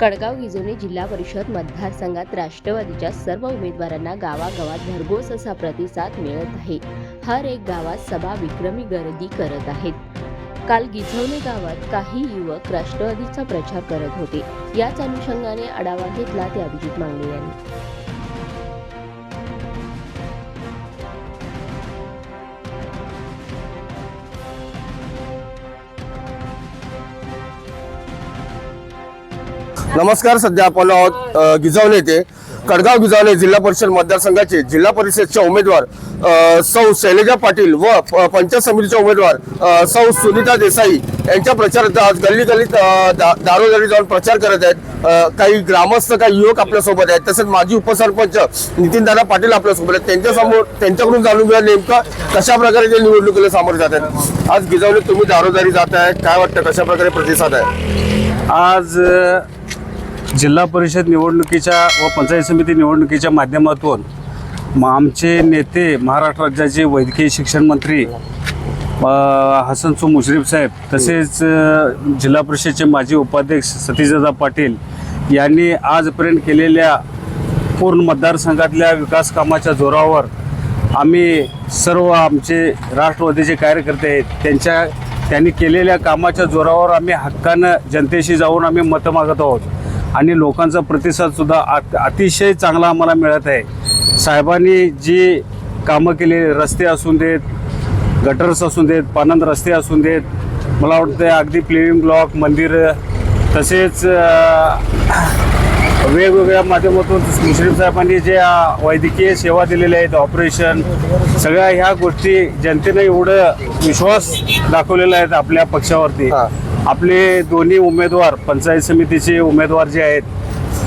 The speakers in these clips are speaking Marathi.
कडगाव गिजोनी जिल्हा परिषद मतदारसंघात राष्ट्रवादीच्या सर्व उमेदवारांना गावागावात भरघोस असा प्रतिसाद मिळत आहे. हर एक गावात सभा विक्रमी गर्दी करत आहेत. काल गिझवणे गावात काही युवक राष्ट्रवादीचा प्रचार करत होते. याच अनुषंगाने आढावा घेतला ते अभिजित मांगले यांनी. नमस्कार सध्या आपण आहोत गिजावले गिजावणे येथे. कडगाव गिजावणे जिल्हा परिषद मतदारसंघाचे जिल्हा परिषदच्या उमेदवार सौ शैलजा पाटील व पंचायत समितीच्या उमेदवार सौ सुनीता देसाई यांच्या प्रचारात आज गल्ली गल्लीत दा- दारोदारी जाऊन प्रचार करत आहेत. काही ग्रामस्थ काही युवक आपल्यासोबत आहेत. तसेच माजी उपसरपंच नितीनदादा पाटील आपल्यासोबत आहेत. त्यांच्यासमोर त्यांच्याकडून जाणून घ्या नेमकं कशा प्रकारे ते निवडणुकीला सामोरे जात आहेत. आज गिजावणे तुम्ही दारोदारी जात आहे काय वाटतं कशा प्रकारे प्रतिसाद आहे? आज जिल्हा परिषद निवडणुकीच्या व पंचायत समिती निवडणुकीच्या माध्यमातून म आमचे नेते महाराष्ट्र राज्याचे वैद्यकीय शिक्षण मंत्री अ, हसनसू मुश्रीफ साहेब तसेच जिल्हा परिषदचे माजी उपाध्यक्ष सतीशदादा पाटील यांनी आजपर्यंत केलेल्या पूर्ण मतदारसंघातल्या विकास कामाच्या जोरावर आम्ही सर्व आमचे राष्ट्रवादीचे कार्यकर्ते आहेत. त्यांच्या त्यांनी केलेल्या कामाच्या जोरावर आम्ही हक्कानं जनतेशी जाऊन आम्ही मतं मागत आहोत. आणि लोकांचा प्रतिसादसुद्धा अतिशय चांगला आम्हाला मिळत आहे. साहेबांनी जी कामं केली रस्ते असून देत गटर्स असून देत पानंद रस्ते असून देत मला वाटतं अगदी प्लेविंग ब्लॉक मंदिर तसेच वेगवेगळ्या माध्यमातून मुश्रीफ साहेबांनी जे वैद्यकीय सेवा दिलेल्या आहेत ऑपरेशन सगळ्या ह्या गोष्टी जनतेनं एवढं विश्वास दाखवलेला आहेत आपल्या पक्षावरती. आपले दोन्ही उमेदवार पंचायत समितीचे उमेदवार जे आहेत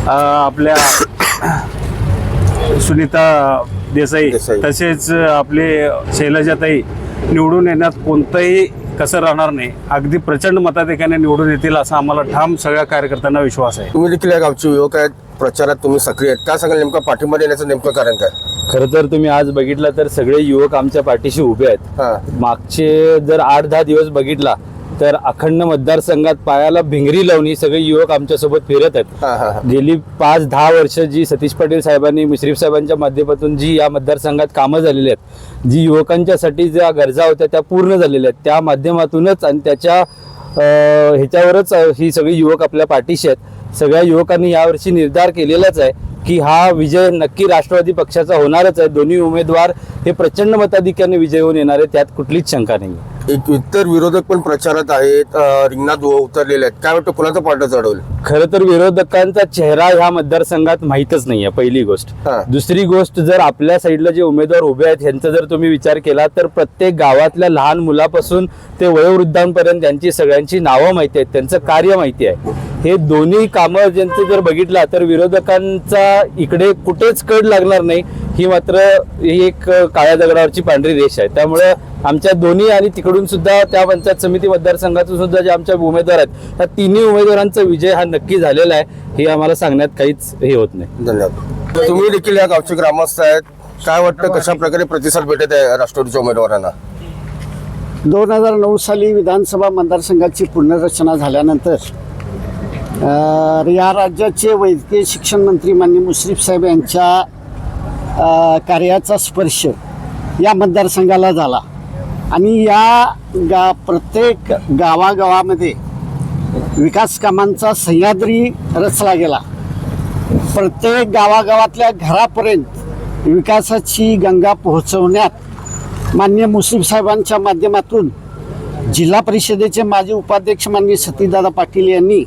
आपल्या सुनीता देसाई. तसेच आपले शैलजाताई निवडून येण्यात कोणतंही कसं राहणार नाही. अगदी प्रचंड मताधिक्याने निवडून येतील असा आम्हाला ठाम सगळ्या कार्यकर्त्यांना विश्वास आहे. तुम्ही देखील या गावचे युवक आहेत प्रचारात तुम्ही सक्रिय आहेत. काय सांगाल नेमकं पाठिंबा देण्याचं नेमकं कारण काय? खरं तर तुम्ही आज बघितलं तर सगळे युवक आमच्या पाठीशी उभे आहेत. मागचे जर आठ दहा दिवस बघितला तर अखंड मतदारसंघात पायाला भिंगरी लावून ही सगळे युवक आमच्यासोबत फिरत आहेत. गेली पाच दहा वर्ष जी सतीश पाटील साहेबांनी मुश्रीफ साहेबांच्या माध्यमातून जी या मतदारसंघात कामं झालेली आहेत जी युवकांच्यासाठी ज्या गरजा होत्या त्या पूर्ण झालेल्या आहेत. त्या माध्यमातूनच आणि त्याच्या ह्याच्यावरच ही सगळी युवक आपल्या पाठीशी आहेत. सगळ्या युवकांनी यावर्षी निर्धार केलेलाच आहे की हा विजय नक्की राष्ट्रवादी पक्षाचा होणारच आहे. दोन्ही उमेदवार हे प्रचंड मताधिक्याने विजय होऊन येणार आहे त्यात कुठलीच शंका नाही एक इतर विरोधक पण प्रचारात आहेत रिंगणात उतरलेले आहेत. काय वाटतं कुणाचं पाठ चढवलं? खरं तर विरोधकांचा चेहरा ह्या मतदारसंघात माहीतच नाहीये पहिली गोष्ट. दुसरी गोष्ट जर आपल्या साईडला जे उमेदवार उभे आहेत ह्यांचा जर तुम्ही विचार केला तर प्रत्येक गावातल्या लहान मुलापासून ते वयोवृद्धांपर्यंत त्यांची सगळ्यांची नावं माहिती आहेत त्यांचं कार्य माहिती आहे. हे दोन्ही कामं ज्यांचे जर बघितला तर विरोधकांचा इकडे कुठेच कड लागणार नाही. ही मात्र ही एक काळ्या दगडावरची पांढरी रेष आहे. त्यामुळे आमच्या दोन्ही आणि तिकडून सुद्धा त्या पंचायत समिती मतदारसंघातून सुद्धा जे आमच्या उमेदवार आहेत त्या तिन्ही उमेदवारांचा विजय हा नक्की झालेला आहे. हे आम्हाला सांगण्यात काहीच हे होत नाही. धन्यवाद. तुम्ही देखील या गावचे ग्रामस्थ आहेत. काय वाटतं कशा प्रकारे प्रतिसाद भेटत आहे राष्ट्रवादीच्या उमेदवारांना? दोन हजार नऊ साली विधानसभा मतदारसंघाची पुनर्रचना झाल्यानंतर या राज्याचे वैद्यकीय शिक्षण मंत्री मान्य मुश्रीफ साहेब यांच्या कार्याचा स्पर्श या मतदारसंघाला झाला. आणि या गा प्रत्येक गावागावामध्ये विकास कामांचा सह्याद्री रचला गेला. प्रत्येक गावागावातल्या घरापर्यंत विकासाची गंगा पोहोचवण्यात मान्य मुस्लिम साहेबांच्या माध्यमातून जिल्हा परिषदेचे माजी उपाध्यक्ष माननीय सतीदादा पाटील यांनी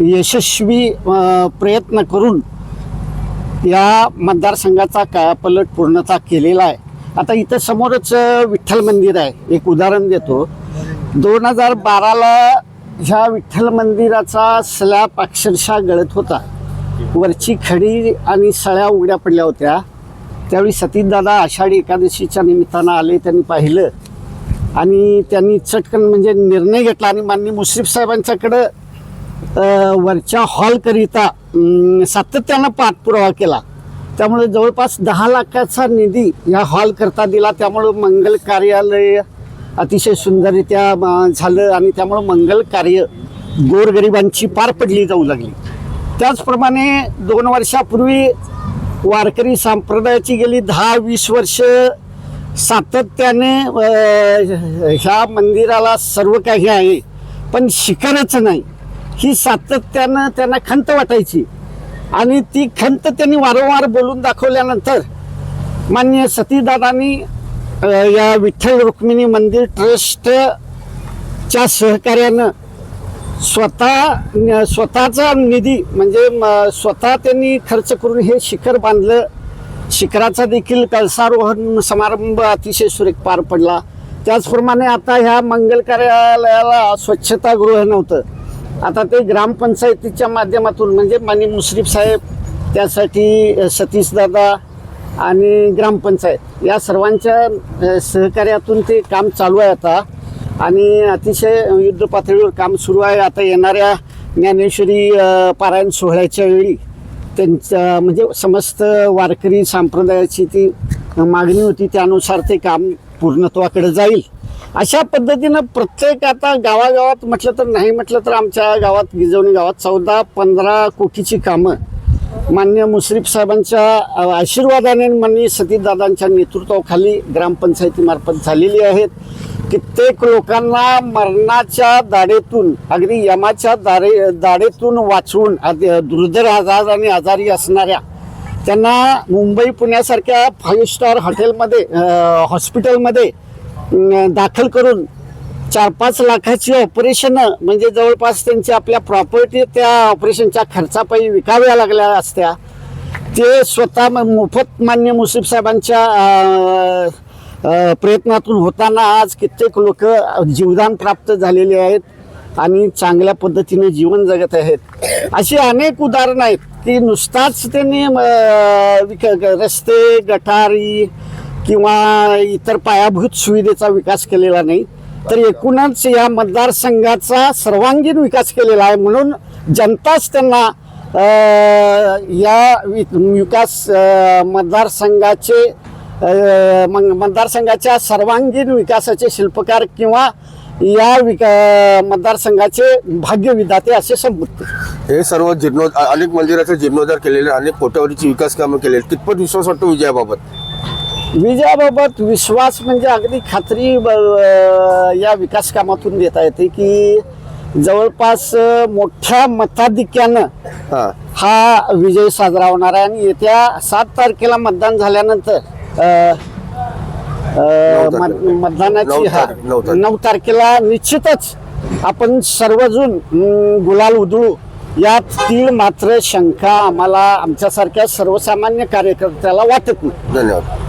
यशस्वी प्रयत्न करून या मतदारसंघाचा कायापलट पूर्णता केलेला आहे. आता इथं समोरच विठ्ठल मंदिर आहे. एक उदाहरण देतो. दोन हजार बाराला ह्या विठ्ठल मंदिराचा स्लॅब अक्षरशः गळत होता. वरची खडी आणि सळ्या उघड्या पडल्या होत्या. त्यावेळी सतीदादा आषाढी एकादशीच्या निमित्तानं आले त्यांनी पाहिलं. आणि त्यांनी चटकन म्हणजे निर्णय घेतला आणि माननीय मुश्रीफ साहेबांच्याकडं वरच्या हॉलकरिता सातत्यानं पाठपुरावा केला. त्यामुळे जवळपास दहा लाखाचा निधी या हॉल करता दिला. त्यामुळं मंगल कार्यालय अतिशय सुंदररित्या झालं आणि त्यामुळं मंगल कार्य गोरगरिबांची पार पडली जाऊ लागली. त्याचप्रमाणे दोन वर्षापूर्वी वारकरी संप्रदायाची गेली दहा वीस वर्ष सातत्याने ह्या मंदिराला सर्व काही आहे पण शिखरच नाही. ही सातत्यानं त्यांना खंत वाटायची. आणि ती खंत त्यांनी वारंवार बोलून दाखवल्यानंतर मान्य सतीदादांनी या विठ्ठल रुक्मिणी मंदिर ट्रस्टच्या सहकार्यानं स्वतः स्वतःचा निधी म्हणजे म- स्वतः त्यांनी खर्च करून हे शिखर बांधलं. शिखराचा देखील कळसारोहण समारंभ अतिशय सुरेख पार पडला. त्याचप्रमाणे आता ह्या मंगल कार्यालयाला स्वच्छतागृह नव्हतं. आता ते ग्रामपंचायतीच्या माध्यमातून म्हणजे मानी मुश्रीफ साहेब त्यासाठी सतीशदादा आणि ग्रामपंचायत या सर्वांच्या सहकार्यातून ते काम चालू आहे आता. आणि अतिशय युद्ध पातळीवर काम सुरू आहे. आता येणाऱ्या ज्ञानेश्वरी पारायण सोहळ्याच्या वेळी त्यांच्या म्हणजे समस्त वारकरी संप्रदायाची ती मागणी होती. त्यानुसार ते काम पूर्णत्वाकडे जाईल. अशा पद्धतीनं प्रत्येक आता गावागावात म्हटलं तर नाही म्हटलं तर आमच्या गावात गिजवणी गावात चौदा पंधरा कोटीची कामं मान्य मुश्रीफ साहेबांच्या आशीर्वादाने माननीय सतीदादांच्या नेतृत्वाखाली ग्रामपंचायतीमार्फत झालेली आहेत. कित्येक लोकांना मरणाच्या दाढेतून अगदी यमाच्या दारे दाढेतून वाचवून दुर्धर आजार आणि आजारी असणाऱ्या त्यांना मुंबई पुण्यासारख्या फाईव्ह स्टार हॉटेलमध्ये हॉस्पिटलमध्ये दाखल करून चार पाच लाखाची ऑपरेशनं म्हणजे जवळपास त्यांच्या आपल्या प्रॉपर्टी त्या ऑपरेशनच्या खर्चापायी विकाव्या लागल्या असत्या. ते स्वतः म- मोफत मान्य मुसीफ साहेबांच्या प्रयत्नातून होताना आज कित्येक लोक जीवदान प्राप्त झालेले आहेत आणि चांगल्या पद्धतीने जीवन जगत आहेत. अशी अनेक उदाहरणं आहेत की नुसताच त्यांनी विक- रस्ते गटारी किंवा इतर पायाभूत सुविधेचा विकास केलेला नाही तर एकूणच या मतदारसंघाचा सर्वांगीण विकास केलेला आहे म्हणून जनताच त्यांना या वि- विकास मतदारसंघाचे मग मतदारसंघाच्या सर्वांगीण विकासाचे शिल्पकार किंवा या विका मतदारसंघाचे भाग्यविधाते असे संबोधते. हे सर्व जीर्णो अनेक मंदिराचे जीर्णोद्धार केलेले अनेक कोट्यावधीची विकास कामं केलेली कितपत विश्वास वाटतो विजयाबाबत? विजयाबाबत विश्वास म्हणजे अगदी खात्री या विकास कामातून देता येते की जवळपास मोठ्या मताधिक्यानं हां. विजय साजरा होणार आहे आणि येत्या सात तारखेला मतदान झाल्यानंतर मतदानाची नऊ हा नऊ तारीख. नऊ तारखेला निश्चितच आपण सर्वजण अं, गुलाल उधळू. यात तीळ मात्र शंका आम्हाला आमच्यासारख्या सर्वसामान्य कार्यकर्त्याला वाटत नाही. धन्यवाद.